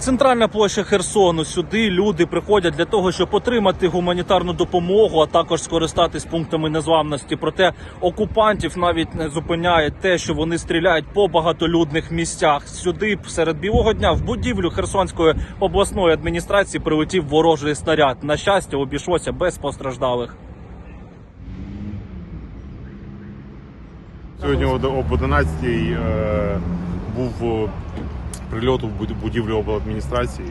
Центральна площа Херсону. Сюди люди приходять для того, щоб отримати гуманітарну допомогу, а також скористатись пунктами незламності. Проте окупантів навіть не зупиняє те, що вони стріляють по багатолюдних місцях. Сюди серед білого дня в будівлю Херсонської обласної адміністрації прилетів ворожий снаряд. На щастя, обійшлося без постраждалих. Сьогодні об об 11 е, був е, прильот у буд- будівлю обладміністрації.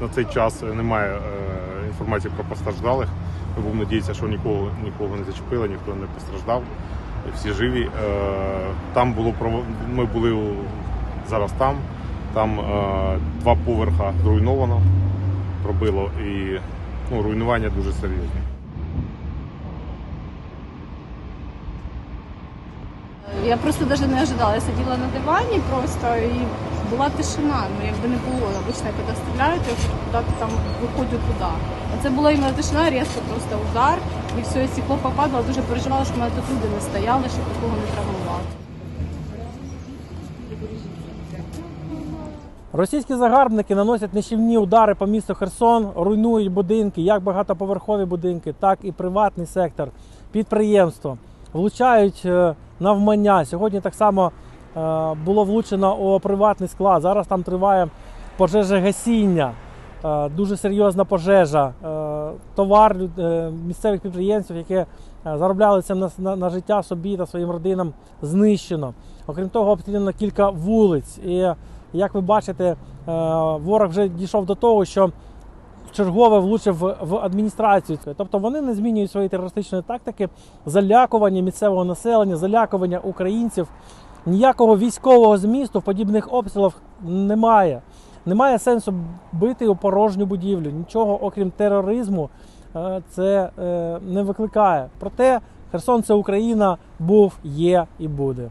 На цей час немає е, інформації про постраждалих. Ми будемо надіятися, що нікого, нікого не зачепило, ніхто не постраждав. Всі живі. Е, там було ми були зараз там. Там е, два поверха зруйновано, пробило і ну, руйнування дуже серйозне. Я просто навіть не ожидала. Я сиділа на дивані просто і була тишина. Ну якби не було. Обично, коли стріляють, куди там виходжу туди. А це була іменно тишина, різко просто удар, і все, і стекло попадало. Дуже переживала, що в мене тут люди не стояли, щоб такого не травмувати. Російські загарбники наносять нищівні удари по місту Херсон, руйнують будинки, як багатоповерхові будинки, так і приватний сектор, підприємство, влучають е, навмання. Сьогодні так само е, було влучено у приватний склад. Зараз там триває пожежогасіння, е, дуже серйозна пожежа. Е, Товар місцевих підприємців, які е, заробляли цим на, життя собі та своїм родинам, знищено. Окрім того, обстріляно кілька вулиць. І як ви бачите, ворог вже дійшов до того, що чергове влучив в- адміністрацію. Тобто вони не змінюють свої терористичної тактики, залякування місцевого населення, залякування українців. Ніякого військового змісту в подібних обстрілах немає. Немає сенсу бити у порожню будівлю. Нічого, окрім тероризму, е, це е, не викликає. Проте Херсон це Україна був, є і буде.